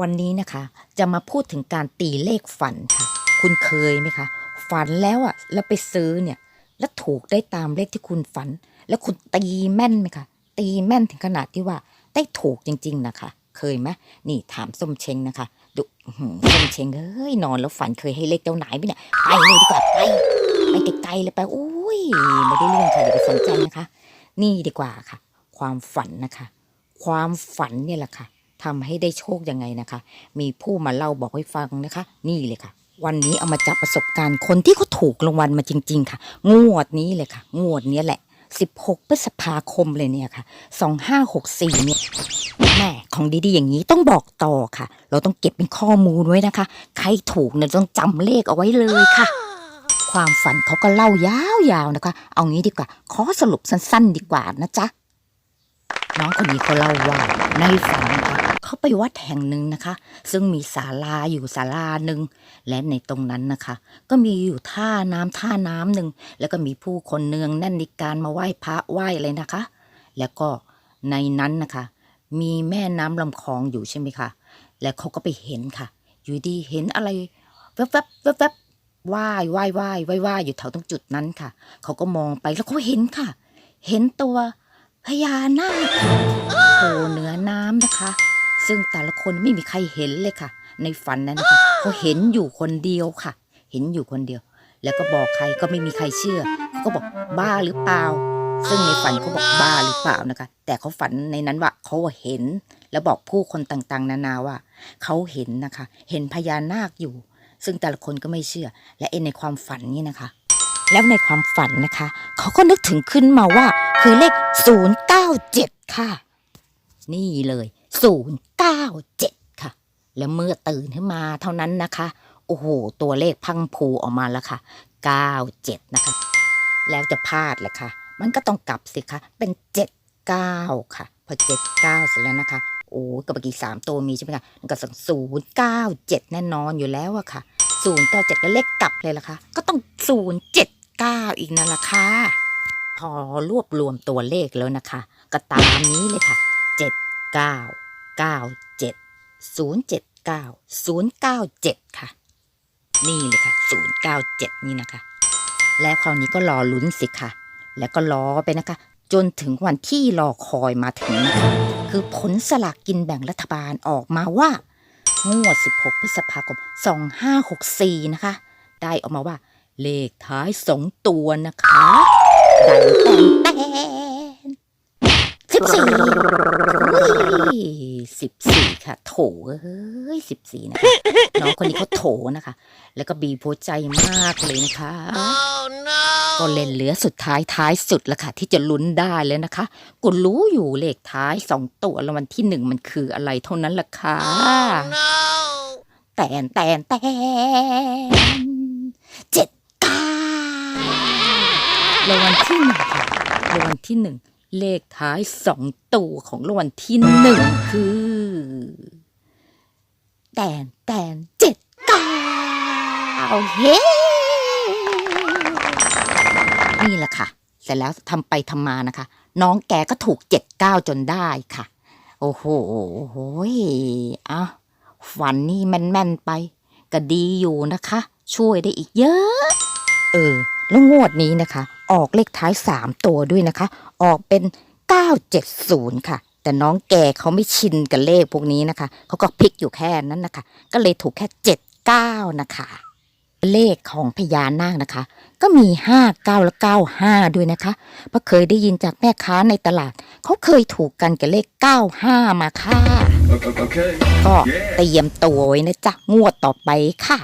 วันนี้นะคะจะมาพูดถึงการตีเลขฝันค่ะ คุณเคยไหมคะ ฝันแล้วอะ่ะแล้วไปซื้อเนี่ย แล้วถูกได้ตามเลขที่คุณฝัน แล้วคุณตีแม่นไหมคะ ตีแม่นถึงขนาดที่ว่าได้ถูกจริง ๆนะคะ เคยไหมนี่ถามส้มเชงนะคะดูส้มเชงเอ้ยนอนแล้วฝันเคยให้เลขเจ้าไหนไหมเนี่ยไปเลยดีกว่าไปไปไกลๆเลยไปโอ้ยไม่ได้เรื่องค่ะอย่าไปสนใจนะคะ นี่ดีกว่าค่ะ ความฝันนะคะ ความฝันเนี่ยแหละค่ะ ทำให้ได้โชคยังไงนะคะ มีผู้มาเล่าบอกให้ฟังนะคะ นี่เลยค่ะ วันนี้เอามาจับประสบการณ์คนที่เขาถูกรางวัลมาจริง ๆ ค่ะ งวดนี้เลยค่ะ งวดนี้แหละ 16พฤษภาคมเลยเนี่ยค่ะ 2564เนี่ยแม่ของดีๆอย่างนี้ต้องบอกต่อค่ะ เราต้องเก็บเป็นข้อมูลไว้นะคะ ใครถูกเนี่ยต้องจำเลขเอาไว้เลยค่ะความฝันเขาก็เล่ายาวๆนะคะ เอางี้ดีกว่า ขอสรุปสั้นๆ ดีกว่านะจ๊ะ น้องคนนี้เขาเล่าว่าในฝันนะคะ เขาไปวัดแห่งหนึ่งนะคะ ซึ่งมีศาลาอยู่ศาลาหนึ่งและในตรงนั้นนะคะ ก็มีอยู่ท่าน้ำท่าน้ำหนึ่งแล้วก็มีผู้คนเนืองแน่นในการมาไหว้พระไหว้อะไรนะคะ แล้วก็ในนั้นนะคะ มีแม่น้ำลำคลองอยู่ใช่ไหมคะแล้วเขาก็ไปเห็นค่ะ อยู่ดีเห็นอะไรแวบๆแวบๆว่ายว่ายว่ายว่ายว่ายอยู่แถวตรงจุดนั้นค่ะ เขาก็มองไปแล้วเขาเห็นค่ะ เห็นตัวพญานาคโผล่เหนือน้ำนะคะ ซึ่งแต่ละคนไม่มีใครเห็นเลยค่ะ ในฝันนั้นนะคะเขาเห็นอยู่คนเดียวค่ะ เห็นอยู่คนเดียว แล้วก็บอกใครก็ไม่มีใครเชื่อเขาก็บอกบ้าหรือเปล่า ซึ่งในฝันเขาบอกบ้าหรือเปล่านะคะ แต่เขาฝันในนั้นว่าเขาเห็น แล้วบอกผู้คนต่างๆ นานาว่าเขาเห็นนะคะ เห็นพญานาคอยู่ ซึ่งแต่ละคนก็ไม่เชื่อ และเอ็นในความฝันนี่นะคะ แล้วในความฝันนะคะ เขาก็นึกถึงขึ้นมาว่า คือเลข 097 ค่ะ นี่เลย 097 ค่ะ แล้วเมื่อตื่นขึ้นมาเท่านั้นนะคะ โอ้โห ตัวเลขพังผูออกมาแล้วค่ะ 97 นะคะ แล้วจะพลาดแหละค่ะ มันก็ต้องกลับสิคะเป็น 79 ค่ะ พอ 79 เสร็จแล้วนะคะ โอ้กับเมื่อกี้สามตัวมีใช่ไหมคะมันก็สังศูนย์เก้าเจ็ดแน่นอนอยู่แล้วอะค่ะศูนย์เจ็ดแล้วเลขกลับเลยล่ะคะ ก็ต้องศูนย์เจ็ดเก้าอีกนั่นละค่ะพอรวบรวมตัวเลขแล้วนะคะ ก็ตามนี้เลยค่ะเจ็ ดเก้าเก้าเจ็ดศูนย์เจ็ดเก้าศูนย์เก้าเจ็ดค่ะ นี่เลยค่ะศูนย์เก้าเจ็ดนี่นะคะ แล้วคราวนี้ก็รอลุ้นสิค่ะ แล้วก็รอไปนะคะ จนถึงวันที่รอคอยมาถึงนะคะ คือผลสลากกินแบ่งรัฐบาลออกมาว่างวด 16 พฤษภาคม 2564 นะคะ ได้ออกมาว่า เลขท้ายสองตัวนะคะได้แต่นแต่สิบ สิบสี่ค่ะ โถเอ้ยสิบสี่นะคะน้องคนนี้เขาโถนะคะ แล้วก็บีบหัวใจมากเลยนะคะก็เล่นเหลือสุดท้ายท้ายสุดแล้วค่ะ ที่จะลุ้นได้เลยนะคะกูรู้อยู่เลขท้ายสองตัวแล้ววันที่หนึ่งมันคืออะไรเท่านั้นล่ะค่ะแตนแตนแตนเจ็ดเก้ารางวัลที่หนึ่งค่ะรางวัลที่หนึ่ง เลขท้ายสองตัวของรางวัลที่หนึ่งคือ แตนแตนเจ็ดเก้าเฮ้นี่แหละค่ะ เสร็จแล้วทำไปทำมานะคะ น้องแกก็ถูกเจ็ดเก้าจนได้ค่ะ โอ้โหโหยอะฝันนี่แม่นๆไป ก็ดีอยู่นะคะ ช่วยได้อีกเยอะ เออ แล้วงวดนี้นะคะ ออกเลขท้ายสามตัวด้วยนะคะ ออกเป็นเก้าเจ็ดศูนย์ค่ะ แต่น้องแกเขาไม่ชินกับเลขพวกนี้นะคะ เขาก็พลิกอยู่แค่นั้นนะคะ ก็เลยถูกแค่เจ็ดเก้านะคะ เลขของพญานาคนะคะ ก็มีห้าเก้าและเก้าห้าด้วยนะคะเพราะเคยได้ยินจากแม่ค้าในตลาด เขาเคยถูกกันกับเลขเก้าห้ามาค่ะ Okay. ก็ Yeah. เตรียมตัวไว้นะจ๊ะงวดต่อไปค่ะ